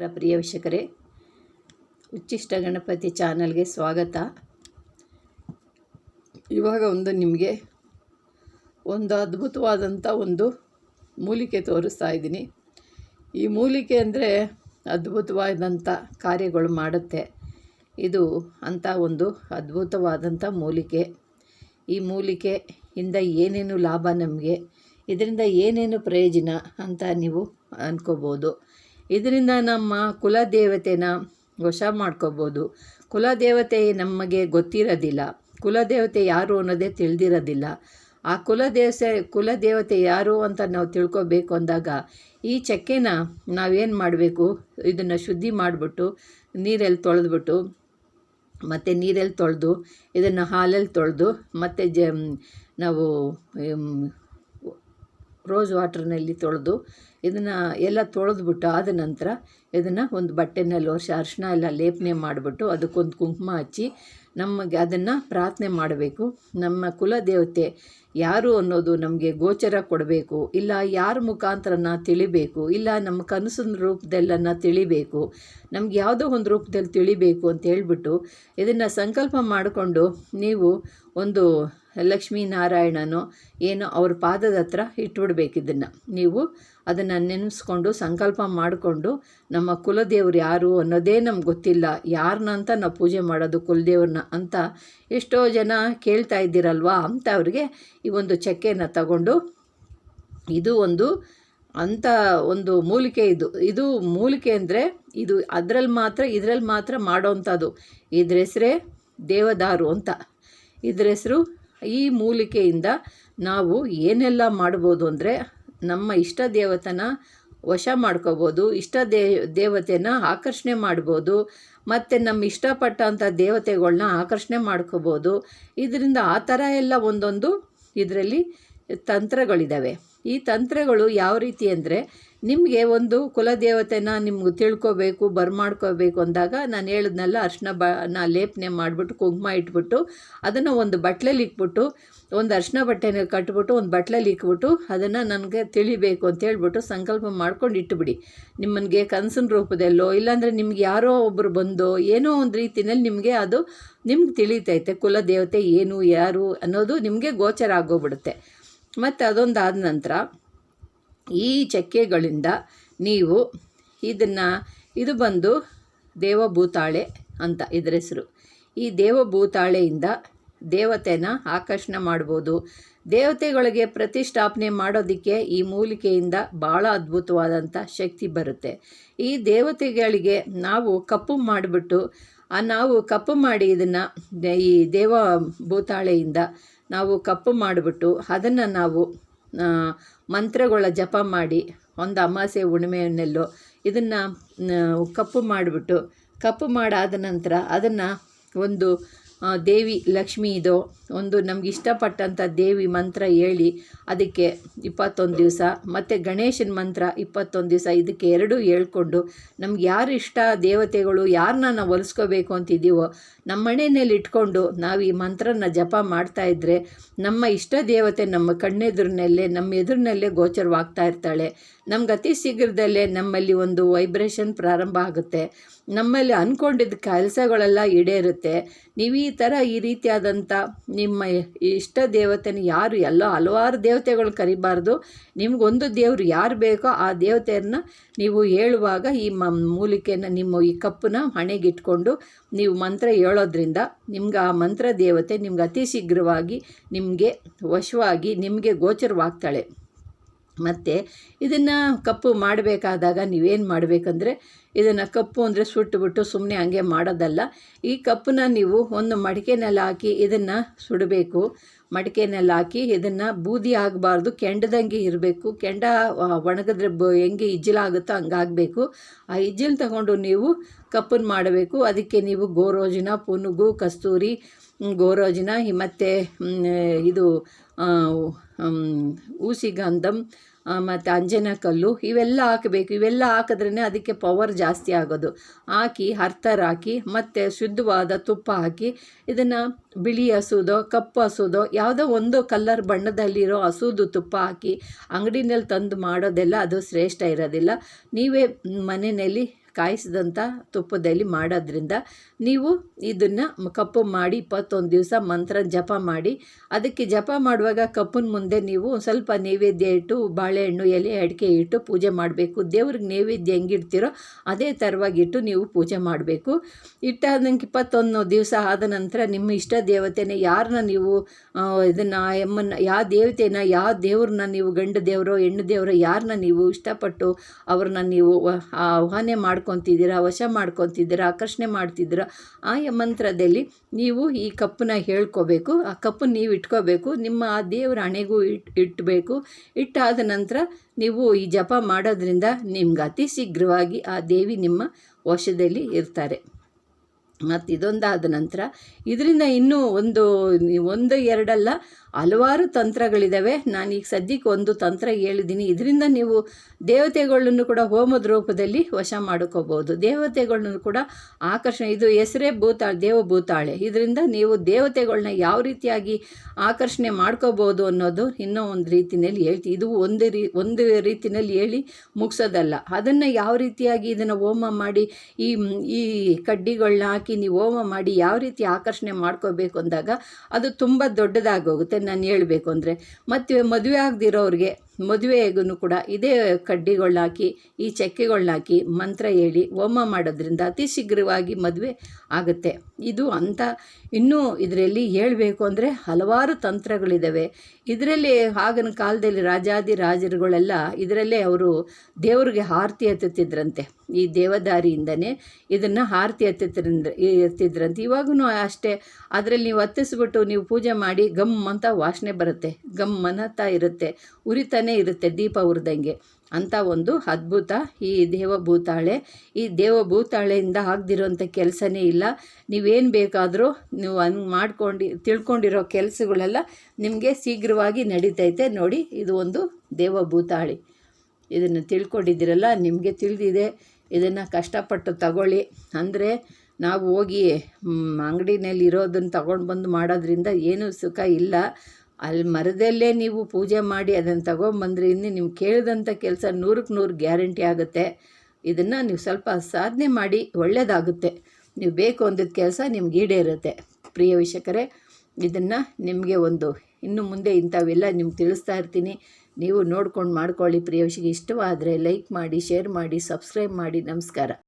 ನಮಸ್ಕಾರ ಪ್ರಿಯ ವೀಕ್ಷಕರೇ. ಉಚ್ಚಿಷ್ಟ ಗಣಪತಿ ಚಾನಲ್ಗೆ ಸ್ವಾಗತ. ಇವಾಗ ಒಂದು ನಿಮಗೆ ಒಂದು ಅದ್ಭುತವಾದಂಥ ಒಂದು ಮೂಲಿಕೆ ತೋರಿಸ್ತಾ ಇದ್ದೀನಿ. ಈ ಮೂಲಿಕೆ ಅಂದರೆ ಅದ್ಭುತವಾದಂಥ ಕಾರ್ಯಗಳು ಮಾಡುತ್ತೆ. ಇದು ಅಂಥ ಒಂದು ಅದ್ಭುತವಾದಂಥ ಮೂಲಿಕೆ. ಈ ಮೂಲಿಕೆಯಿಂದ ಏನೇನು ಲಾಭ ನಮಗೆ, ಇದರಿಂದ ಏನೇನು ಪ್ರಯೋಜನ ಅಂತ ನೀವು ಅಂದ್ಕೋಬೋದು ಇದರಿಂದ ನಮ್ಮ ಕುಲದೇವತೆನ ವಶ ಮಾಡ್ಕೋಬೋದು. ಕುಲದೇವತೆ ನಮಗೆ ಗೊತ್ತಿರೋದಿಲ್ಲ. ಕುಲದೇವತೆ ಯಾರು ಅನ್ನೋದೇ ತಿಳಿದಿರೋದಿಲ್ಲ. ಆ ಕುಲದೇವತೆ ಕುಲದೇವತೆ ಯಾರು ಅಂತ ನಾವು ತಿಳ್ಕೊಬೇಕು ಅಂದಾಗ ಈ ಚಕ್ಕೆನ ನಾವೇನು ಮಾಡಬೇಕು? ಇದನ್ನು ಶುದ್ಧಿ ಮಾಡಿಬಿಟ್ಟು ನೀರಲ್ಲಿ ತೊಳೆದ್ಬಿಟ್ಟು, ಮತ್ತು ನೀರಲ್ಲಿ ತೊಳೆದು, ಇದನ್ನು ಹಾಲಲ್ಲಿ ತೊಳೆದು, ಮತ್ತು ಜ ನಾವು ರೋಸ್ ವಾಟ್ರ್ನಲ್ಲಿ ತೊಳೆದು ಇದನ್ನು ಎಲ್ಲ ತೊಳೆದ್ಬಿಟ್ಟು ಆದ ನಂತರ ಇದನ್ನು ಒಂದು ಬಟ್ಟೆನಲ್ಲಿ ವರ್ಷ ಅರಿಶಿನ ಎಲ್ಲ ಲೇಪನೆ ಮಾಡಿಬಿಟ್ಟು ಅದಕ್ಕೊಂದು ಕುಂಕುಮ ಹಚ್ಚಿ ನಮಗೆ ಅದನ್ನು ಪ್ರಾರ್ಥನೆ ಮಾಡಬೇಕು. ನಮ್ಮ ಕುಲದೇವತೆ ಯಾರು ಅನ್ನೋದು ನಮಗೆ ಗೋಚರ ಕೊಡಬೇಕು, ಇಲ್ಲ ಯಾರ ಮುಖಾಂತರನ ತಿಳಿಬೇಕು, ಇಲ್ಲ ನಮ್ಮ ಕನಸಿನ ರೂಪದಲ್ಲನ್ನ ತಿಳಿಬೇಕು, ನಮ್ಗೆ ಯಾವುದೋ ಒಂದು ರೂಪದಲ್ಲಿ ತಿಳಿಬೇಕು ಅಂತ ಹೇಳ್ಬಿಟ್ಟು ಇದನ್ನು ಸಂಕಲ್ಪ ಮಾಡಿಕೊಂಡು ನೀವು ಒಂದು ಲಕ್ಷ್ಮೀನಾರಾಯಣನೋ ಏನೋ ಅವ್ರ ಪಾದದ ಹತ್ರ ಇಟ್ಬಿಡ್ಬೇಕಿದ್ದನ್ನು ನೀವು ಅದನ್ನು ನೆನೆಸ್ಕೊಂಡು, ಸಂಕಲ್ಪ ಮಾಡಿಕೊಂಡು, ನಮ್ಮ ಕುಲದೇವ್ರು ಯಾರು ಅನ್ನೋದೇ ನಮ್ಗೆ ಗೊತ್ತಿಲ್ಲ. ಯಾರನ್ನ ಅಂತ ನಾವು ಪೂಜೆ ಮಾಡೋದು ಕುಲದೇವ್ರನ್ನ ಅಂತ ಎಷ್ಟೋ ಜನ ಕೇಳ್ತಾ ಇದ್ದೀರಲ್ವಾ ಅಂತ ಅವ್ರಿಗೆ ಈ ಒಂದು ಚಕ್ಕೆನ ತಗೊಂಡು, ಇದು ಒಂದು ಅಂಥ ಒಂದು ಮೂಲಿಕೆ ಇದು. ಇದು ಮೂಲಿಕೆ ಅಂದರೆ ಇದು ಅದರಲ್ಲಿ ಮಾತ್ರ, ಇದರಲ್ಲಿ ಮಾತ್ರ ಮಾಡೋವಂಥದ್ದು ಇದ್ರ ಹೆಸರೇ ದೇವದಾರು ಅಂತ. ಇದ್ರ ಹೆಸರು ಈ ಮೂಲಿಕೆಯಿಂದ ನಾವು ಏನೆಲ್ಲ ಮಾಡ್ಬೋದು ಅಂದರೆ ನಮ್ಮ ಇಷ್ಟ ದೇವತನ ವಶ ಮಾಡ್ಕೋಬೋದು, ಇಷ್ಟ ದೇ, ದೇವತೆನ ಆಕರ್ಷಣೆ ಮಾಡ್ಬೋದು, ಮತ್ತು ನಮ್ಮ ಇಷ್ಟಪಟ್ಟಂಥ ದೇವತೆಗಳನ್ನ ಆಕರ್ಷಣೆ ಮಾಡ್ಕೋಬೋದು. ಇದರಿಂದ ಆ ಥರ ಎಲ್ಲ ಒಂದೊಂದು ಇದರಲ್ಲಿ ತಂತ್ರಗಳಿದ್ದಾವೆ ಈ ತಂತ್ರಗಳು ಯಾವ ರೀತಿ ಅಂದರೆ ನಿಮಗೆ ಒಂದು ಕುಲದೇವತೆನ ನಿಮ್ಗೆ ತಿಳ್ಕೊಬೇಕು ಬರ್ಮಾಡ್ಕೋಬೇಕು ಅಂದಾಗ ನಾನು ಹೇಳಿದ್ನಲ್ಲ ಅರ್ಶಿನ ಬ ನಾ ಲೇಪನೆ ಮಾಡಿಬಿಟ್ಟು, ಕುಂಕುಮ ಇಟ್ಬಿಟ್ಟು, ಅದನ್ನು ಒಂದು ಬಟ್ಲಲ್ಲಿ ಇಟ್ಬಿಟ್ಟು, ಒಂದು ಅರ್ಶಿನ ಬಟ್ಟೆನ ಕಟ್ಬಿಟ್ಟು, ಒಂದು ಬಟ್ಲಲ್ಲಿ ಇಕ್ಬಿಟ್ಟು, ಅದನ್ನು ನನಗೆ ತಿಳಿಬೇಕು ಅಂತ ಹೇಳ್ಬಿಟ್ಟು ಸಂಕಲ್ಪ ಮಾಡ್ಕೊಂಡು ಇಟ್ಬಿಡಿ. ನಿಮ್ಮನಿಗೆ ಕನಸಿನ ರೂಪದಲ್ಲೋ, ಇಲ್ಲಾಂದರೆ ನಿಮ್ಗೆ ಯಾರೋ ಒಬ್ಬರು ಬಂದೋ ಏನೋ ಒಂದು ರೀತಿಯಲ್ಲಿ ನಿಮಗೆ ಅದು ನಿಮ್ಗೆ ತಿಳಿತೈತೆ, ಕುಲದೇವತೆ ಏನು, ಯಾರು ಅನ್ನೋದು ನಿಮಗೆ ಗೋಚರ ಆಗೋಗ್ಬಿಡುತ್ತೆ. ಮತ್ತು ಅದೊಂದಾದ ನಂತರ ಈ ಚಕ್ಕೆಗಳಿಂದ ನೀವು ಇದನ್ನು, ಇದು ಬಂದು ದೇವಭೂತಾಳೆ ಅಂತ ಇದರ ಹೆಸರು. ಈ ದೇವಭೂತಾಳೆಯಿಂದ ದೇವತೆನ ಆಕರ್ಷಣೆ ಮಾಡ್ಬೋದು. ದೇವತೆಗಳಿಗೆ ಪ್ರತಿಷ್ಠಾಪನೆ ಮಾಡೋದಕ್ಕೆ ಈ ಮೂಲಿಕೆಯಿಂದ ಭಾಳ ಅದ್ಭುತವಾದಂಥ ಶಕ್ತಿ ಬರುತ್ತೆ. ಈ ದೇವತೆಗಳಿಗೆ ನಾವು ಕಪ್ಪು ಮಾಡಿಬಿಟ್ಟು ನಾವು ಕಪ್ಪು ಮಾಡಿ ಇದನ್ನು, ಈ ದೇವ ಭೂತಾಳೆಯಿಂದ ನಾವು ಕಪ್ಪು ಮಾಡಿಬಿಟ್ಟು ಅದನ್ನು ನಾವು ಮಂತ್ರಗಳ ಜಪ ಮಾಡಿ, ಒಂದು ಅಮಾಸೆ ಹುಣ್ಣಿಮೆಯನ್ನೆಲ್ಲೋ ಇದನ್ನು ಕಪ್ಪು ಮಾಡಿಬಿಟ್ಟು, ಕಪ್ಪು ಮಾಡಾದ ನಂತರ ಅದನ್ನು ಒಂದು ದೇವಿ ಲಕ್ಷ್ಮಿ ಇದೋ ಒಂದು ನಮ್ಗೆ ಇಷ್ಟಪಟ್ಟಂಥ ದೇವಿ ಮಂತ್ರ ಹೇಳಿ ಅದಕ್ಕೆ ಇಪ್ಪತ್ತೊಂದು ದಿವಸ ಮತ್ತು ಗಣೇಶನ ಮಂತ್ರ ಇಪ್ಪತ್ತೊಂದು ದಿವಸ ಇದಕ್ಕೆ ಎರಡೂ ಹೇಳ್ಕೊಂಡು ನಮ್ಗೆ ಯಾರು ಇಷ್ಟ ದೇವತೆಗಳು ಯಾರನ್ನ ನಾವು ಹೊಲಿಸ್ಕೋಬೇಕು ಅಂತಿದ್ದೀವೋ ನಮ್ಮ ಮನೆಯಲ್ಲಿ ಇಟ್ಕೊಂಡು ನಾವು ಈ ಮಂತ್ರನ ಜಪ ಮಾಡ್ತಾ ಇದ್ದರೆ ನಮ್ಮ ಇಷ್ಟ ದೇವತೆ ನಮ್ಮ ಕಣ್ಣೆದುರಿನಲ್ಲೇ, ನಮ್ಮ ಎದುರಿನಲ್ಲೇ ಗೋಚರವಾಗ್ತಾ ಇರ್ತಾಳೆ. ನಮ್ಗೆ ಅತಿ ಶೀಘ್ರದಲ್ಲೇ ನಮ್ಮಲ್ಲಿ ಒಂದು ವೈಬ್ರೇಷನ್ ಪ್ರಾರಂಭ ಆಗುತ್ತೆ. ನಮ್ಮಲ್ಲಿ ಅಂದ್ಕೊಂಡಿದ್ದ ಕೆಲಸಗಳೆಲ್ಲ ಈಡೇರುತ್ತೆ. ನೀವು ಈ ಥರ ಈ ರೀತಿಯಾದಂಥ ನಿಮ್ಮ ಇಷ್ಟ ದೇವತೆನ ಯಾರು, ಎಲ್ಲೋ ಹಲವಾರು ದೇವತೆಗಳು ಕರಿಬಾರ್ದು. ನಿಮಗೊಂದು ದೇವರು ಯಾರು ಬೇಕೋ ಆ ದೇವತೆಯನ್ನು ನೀವು ಹೇಳುವಾಗ ಈ ಮ, ಮೂಲಿಕೆಯನ್ನು, ನಿಮ್ಮ ಈ ಕಪ್ಪನ್ನ ಹಣೆಗಿಟ್ಕೊಂಡು ನೀವು ಮಂತ್ರ ಹೇಳೋದ್ರಿಂದ ನಿಮ್ಗೆ ಆ ಮಂತ್ರ ದೇವತೆ ನಿಮ್ಗೆ ಅತಿ ಶೀಘ್ರವಾಗಿ ನಿಮಗೆ ವಶವಾಗಿ, ನಿಮಗೆ ಗೋಚರವಾಗ್ತಾಳೆ. ಮತ್ತು ಇದನ್ನು ಕಪ್ಪು ಮಾಡಬೇಕಾದಾಗ ನೀವೇನು ಮಾಡಬೇಕಂದ್ರೆ ಇದನ್ನು ಕಪ್ಪು ಅಂದರೆ ಸುಟ್ಟುಬಿಟ್ಟು ಸುಮ್ಮನೆ ಹಂಗೆ ಮಾಡೋದಲ್ಲ. ಈ ಕಪ್ಪನ್ನ ನೀವು ಒಂದು ಮಡಿಕೆನಲ್ಲಿ ಹಾಕಿ ಇದನ್ನು ಸುಡಬೇಕು. ಮಡಿಕೆನಲ್ಲಿ ಹಾಕಿ ಇದನ್ನು ಬೂದಿ ಆಗಬಾರ್ದು. ಕೆಂಡದಂಗೆ ಇರಬೇಕು. ಕೆಂಡ ಒಣಗಿದ್ರೆ ಬ, ಹೆಂಗೆ ಇಜ್ಜಲಾಗುತ್ತೋ ಹಂಗಾಗಬೇಕು ಆ ಇಜ್ಜಿಲ್ ತಗೊಂಡು ನೀವು ಕಪ್ಪನ್ನು ಮಾಡಬೇಕು. ಅದಕ್ಕೆ ನೀವು ಗೋರೋಜಿನ, ಪುನುಗು, ಕಸ್ತೂರಿ ಗೋರೋಜಿನ ಮತ್ತು ಇದು ಊಸಿಗಂಧಂ ಮತ್ತು ಅಂಜನ ಕಲ್ಲು ಇವೆಲ್ಲ ಹಾಕಬೇಕು. ಇವೆಲ್ಲ ಹಾಕಿದ್ರೇ ಅದಕ್ಕೆ ಪವರ್ ಜಾಸ್ತಿ ಆಗೋದು. ಹಾಕಿ ಹರ್ತರ್ ಹಾಕಿ, ಮತ್ತು ಶುದ್ಧವಾದ ತುಪ್ಪ ಹಾಕಿ, ಇದನ್ನು ಬಿಳಿ ಹಸುದೋ, ಕಪ್ಪು ಹಸುದೋ, ಯಾವುದೋ ಒಂದು ಕಲ್ಲರ್ ಬಣ್ಣದಲ್ಲಿರೋ ಹಸುದು ತುಪ್ಪ ಹಾಕಿ ಅಂಗಡಿನಲ್ಲಿ ತಂದು ಮಾಡೋದೆಲ್ಲ ಅದು ಶ್ರೇಷ್ಠ ಇರೋದಿಲ್ಲ. ನೀವೇ ಮನೆಯಲ್ಲಿ ಕಾಯಿಸಿದಂಥ ತುಪ್ಪದಲ್ಲಿ ಮಾಡೋದ್ರಿಂದ ನೀವು ಇದನ್ನು ಕಪ್ಪು ಮಾಡಿ ಇಪ್ಪತ್ತೊಂದು ದಿವಸ ಮಂತ್ರ ಜಪ ಮಾಡಿ, ಅದಕ್ಕೆ ಜಪ ಮಾಡುವಾಗ ಕಪ್ಪನ ಮುಂದೆ ನೀವು ಸ್ವಲ್ಪ ನೈವೇದ್ಯ ಇಟ್ಟು, ಬಾಳೆಹಣ್ಣು, ಎಲೆ, ಅಡಿಕೆ ಇಟ್ಟು ಪೂಜೆ ಮಾಡಬೇಕು. ದೇವ್ರಿಗೆ ನೈವೇದ್ಯ ಹೆಂಗಿಡ್ತೀರೋ ಅದೇ ಥರವಾಗಿಟ್ಟು ನೀವು ಪೂಜೆ ಮಾಡಬೇಕು. ಇಟ್ಟಾದಂಗೆ ಇಪ್ಪತ್ತೊಂದು ದಿವಸ ಆದ ನಂತರ ನಿಮ್ಮ ಇಷ್ಟ ದೇವತೆನ ಯಾರನ್ನ ನೀವು ಇದನ್ನು ಎಮ್ಮನ್ನು ಯಾವ ದೇವತೆನ ಯಾವ ದೇವ್ರನ್ನ ನೀವು ಗಂಡು ದೇವರೋ, ಹೆಣ್ಣು ದೇವರೋ ಯಾರನ್ನ ನೀವು ಇಷ್ಟಪಟ್ಟು ಅವ್ರನ್ನ ನೀವು ಆಹ್ವಾನೆ ಆಹ್ವಾನ ಮಾಡ್ಕೊತಿದ್ದೀರಾ, ವಶ ಮಾಡ್ಕೊತಿದ್ದೀರಾ, ಆಕರ್ಷಣೆ ಮಾಡ್ತಿದ್ದೀರಾ, ಆ ಮಂತ್ರದಲ್ಲಿ ನೀವು ಈ ಕಪ್ಪನ್ನ ಹೇಳ್ಕೋಬೇಕು. ಆ ಕಪ್ಪು ನೀವು ಇಟ್ಕೋಬೇಕು. ನಿಮ್ಮ ಆ ದೇವರ ಹಣೆಗೂ ಇಟ್ ಇಟ್ಟಬೇಕು ಇಟ್ಟಾದ ನಂತರ ನೀವು ಈ ಜಪ ಮಾಡೋದ್ರಿಂದ ನಿಮ್ಗೆ ಅತಿ ಶೀಘ್ರವಾಗಿ ಆ ದೇವಿ ನಿಮ್ಮ ವಶದಲ್ಲಿ ಇರ್ತಾರೆ. ಮತ್ತು ಇದೊಂದಾದ ನಂತರ ಇದರಿಂದ ಇನ್ನೂ ಒಂದು ಒಂದು, ಎರಡಲ್ಲ ಹಲವಾರು ತಂತ್ರಗಳಿದ್ದಾವೆ ನಾನೀಗ ಸದ್ಯಕ್ಕೆ ಒಂದು ತಂತ್ರ ಹೇಳಿದ್ದೀನಿ. ಇದರಿಂದ ನೀವು ದೇವತೆಗಳನ್ನು ಕೂಡ ಹೋಮದ ರೂಪದಲ್ಲಿ ವಶ ಮಾಡ್ಕೋಬೋದು. ದೇವತೆಗಳನ್ನು ಕೂಡ ಆಕರ್ಷಣೆ, ಇದು ಹೆಸರೇ ಭೂತಾಳೆ ದೇವಭೂತಾಳೆ. ಇದರಿಂದ ನೀವು ದೇವತೆಗಳನ್ನ ಯಾವ ರೀತಿಯಾಗಿ ಆಕರ್ಷಣೆ ಮಾಡ್ಕೋಬೋದು ಅನ್ನೋದು ಇನ್ನೂ ಒಂದು ರೀತಿಯಲ್ಲಿ ಹೇಳ್ತೀವಿ ಇದು ಒಂದು ರೀ, ಒಂದು ರೀತಿಯಲ್ಲಿ ಹೇಳಿ ಮುಗಿಸೋದಲ್ಲ. ಅದನ್ನು ಯಾವ ರೀತಿಯಾಗಿ ಇದನ್ನು ಹೋಮ ಮಾಡಿ ಈ ಈ ಕಡ್ಡಿಗಳನ್ನ ಹಾಕಿ ನೀವು ಹೋಮ ಮಾಡಿ ಯಾವ ರೀತಿ ಆಕರ್ಷಣೆ ಮಾಡ್ಕೋಬೇಕು ಅಂದಾಗ ಅದು ತುಂಬ ದೊಡ್ಡದಾಗೋಗುತ್ತೆ, ನಾನು ಹೇಳಬೇಕು ಅಂದರೆ. ಮತ್ತು ಮದುವೆ ಆಗದಿರೋರಿಗೆ ಮದುವೆಗೂ ಕೂಡ ಇದೇ ಹಾಕಿ ಈ ಚಕ್ಕೆಗಳನ್ನ ಹಾಕಿ ಮಂತ್ರ ಹೇಳಿ ಹೋಮ ಮಾಡೋದ್ರಿಂದ ಅತಿ ಶೀಘ್ರವಾಗಿ ಮದುವೆ ಆಗುತ್ತೆ. ಇದು ಅಂತ ಇನ್ನೂ ಇದರಲ್ಲಿ ಹೇಳಬೇಕು ಅಂದರೆ ಹಲವಾರು ತಂತ್ರಗಳಿದ್ದಾವೆ ಇದರಲ್ಲಿ ಆಗಿನ ಕಾಲದಲ್ಲಿ ರಾಜಾದಿ ರಾಜರುಗಳೆಲ್ಲ ಇದರಲ್ಲೇ ಅವರು ದೇವರಿಗೆ ಆರತಿ ಎತ್ತುತ್ತಿದ್ರಂತೆ. ಈ ದೇವದಾರಿಯಿಂದನೇ ಇದನ್ನು ಆರತಿ ಎತ್ತುತ್ತಿದ್ರಿಂದ, ಎತ್ತಿದ್ರಂತೆ. ಇವಾಗೂ ಅಷ್ಟೇ. ಅದರಲ್ಲಿ ನೀವು ಹತ್ತಿಸ್ಬಿಟ್ಟು ನೀವು ಪೂಜೆ ಮಾಡಿ ಗಮ್ ಅಂತ ವಾಸನೆ ಬರುತ್ತೆ. ಗಮ್ ಅನ್ನತ್ತ ಇರುತ್ತೆ. ಉರಿತಾನೇ ಇರುತ್ತೆ ದೀಪ ಉರಿದಂಗೆ. ಅಂಥ ಒಂದು ಅದ್ಭುತ ಈ ದೇವಭೂತಾಳೆ. ಈ ದೇವಭೂತಾಳೆಯಿಂದ ಆಗದಿರೋಂಥ ಕೆಲಸನೇ ಇಲ್ಲ. ನೀವೇನು ಬೇಕಾದರೂ ನೀವು ಹಂಗೆ ಮಾಡ್ಕೊಂಡು, ತಿಳ್ಕೊಂಡಿರೋ ಕೆಲಸಗಳೆಲ್ಲ ನಿಮಗೆ ಶೀಘ್ರವಾಗಿ ನಡೀತೈತೆ. ನೋಡಿ, ಇದು ಒಂದು ದೇವಭೂತಾಳಿ. ಇದನ್ನು ತಿಳ್ಕೊಂಡಿದ್ದೀರಲ್ಲ, ನಿಮಗೆ ತಿಳಿದಿದೆ. ಇದನ್ನು ಕಷ್ಟಪಟ್ಟು ತಗೊಳ್ಳಿ. ಅಂದರೆ ನಾವು ಹೋಗಿ ಅಂಗಡಿನಲ್ಲಿ ಇರೋದನ್ನು ತಗೊಂಡು ಬಂದು ಮಾಡೋದ್ರಿಂದ ಏನೂ ಸುಖ ಇಲ್ಲ. ಅಲ್ಲಿ ಮರದಲ್ಲೇ ನೀವು ಪೂಜೆ ಮಾಡಿ ಅದನ್ನು ತಗೊಂಬಂದ್ರೆ ಇನ್ನು ನೀವು ಕೇಳಿದಂಥ ಕೆಲಸ ನೂರಕ್ಕೆ ನೂರು ಗ್ಯಾರಂಟಿ ಆಗುತ್ತೆ. ಇದನ್ನು ನೀವು ಸ್ವಲ್ಪ ಸಾಧನೆ ಮಾಡಿ ಒಳ್ಳೆಯದಾಗುತ್ತೆ ನೀವು ಬೇಕು ಅಂದಿದ್ದ ಕೆಲಸ ನಿಮ್ಗೆ ಈಡೇರುತ್ತೆ. ಪ್ರಿಯ ವೀಕ್ಷಕರೇ, ಇದನ್ನು ನಿಮಗೆ ಒಂದು ಇನ್ನು ಮುಂದೆ ಇಂಥವೆಲ್ಲ ನಿಮ್ಗೆ ತಿಳಿಸ್ತಾ ಇರ್ತೀನಿ. ನೀವು ನೋಡ್ಕೊಂಡು ಮಾಡ್ಕೊಳ್ಳಿ. ಪ್ರಿಯ ವಿಷಯಕ್ಕೆ ಇಷ್ಟವಾದರೆ ಲೈಕ್ ಮಾಡಿ, ಶೇರ್ ಮಾಡಿ, ಸಬ್ಸ್ಕ್ರೈಬ್ ಮಾಡಿ. ನಮಸ್ಕಾರ.